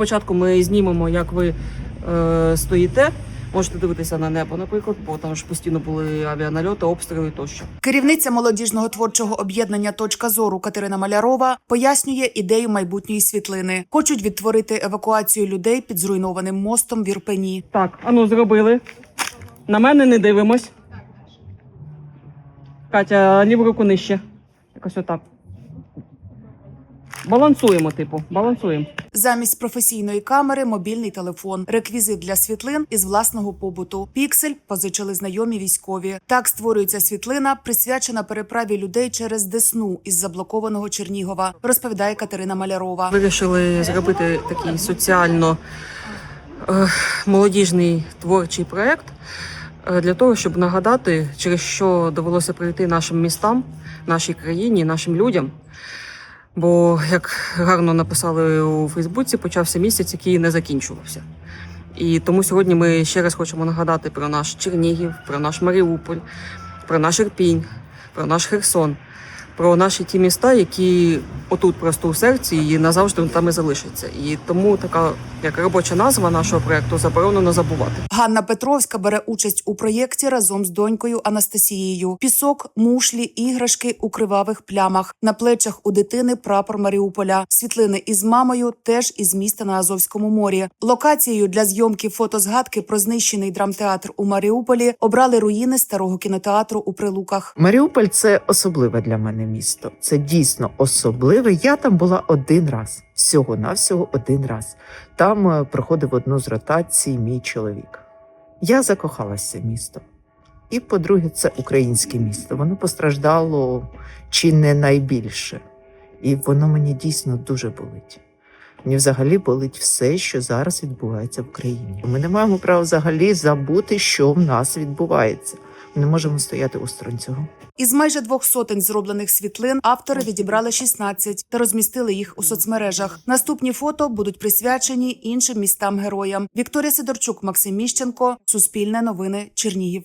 спочатку ми знімемо, як ви е, стоїте. Можете дивитися на небо, наприклад, бо там ж постійно були авіанальоти, обстріли тощо. Керівниця молодіжного творчого об'єднання Точка зору Катерина Малярова пояснює ідею майбутньої світлини. Хочуть відтворити евакуацію людей під зруйнованим мостом в Ірпені. Так, ану, зробили. На мене не дивимось. Катя, ліву руку нижче. Якось отак. Балансуємо, типу, балансуємо. Замість професійної камери мобільний телефон, реквізит для світлин із власного побуту. Піксель позичили знайомі військові. Так створюється світлина, присвячена переправі людей через Десну із заблокованого Чернігова, розповідає Катерина Малярова. Вирішили зробити такий соціально е, молодіжний творчий проєкт е, для того, щоб нагадати, через що довелося прийти нашим містам, нашій країні, нашим людям. Бо, як гарно написали у Фейсбуці, почався місяць, який не закінчувався. І тому сьогодні ми ще раз хочемо нагадати про наш Чернігів, про наш Маріуполь, про наш Ірпінь, про наш Херсон, про наші ті міста, які отут просто у серці і назавжди там і залишаться. І тому така як робоча назва нашого проекту заборонено забувати. Ганна Петровська бере участь у проєкті разом з донькою Анастасією. Пісок, мушлі, іграшки у кривавих плямах. На плечах у дитини прапор Маріуполя. Світлини із мамою теж із міста на Азовському морі. Локацією для зйомки фотозгадки про знищений драмтеатр у Маріуполі обрали руїни старого кінотеатру у Прилуках. Маріуполь це особливе для мене місто. Це дійсно особливе. Я там була один раз, всього навсього один раз. Там е, проходив одну з ротацій мій чоловік. Я закохалася в місто. І, по-друге, це українське місто. Воно постраждало чи не найбільше. І воно мені дійсно дуже болить. Мені взагалі болить все, що зараз відбувається в Україні. Ми не маємо права взагалі забути, що в нас відбувається. Ми не можемо стояти осторонь цього. Із майже двох сотень зроблених світлин автори відібрали 16 та розмістили їх у соцмережах. Наступні фото будуть присвячені іншим містам героям. Вікторія Сидорчук, Максим Міщенко, Суспільне новини, Чернігів.